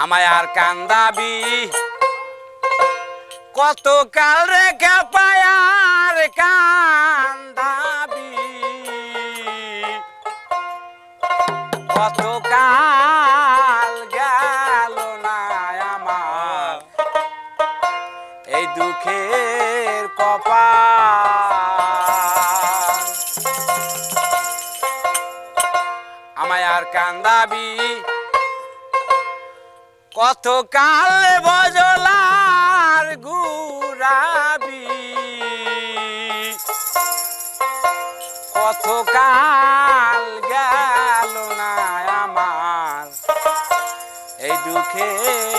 আমায় আর কান্দাবি। কত কাল রেখে পায়ার কান্দাবি। কত কাল গেল না আমার। এই দুঃখের কপাল। আমায় আর কান্দাবি। কত কাল বজলার গুরাবি কত কাল গেল না আমার? এই দুঃখের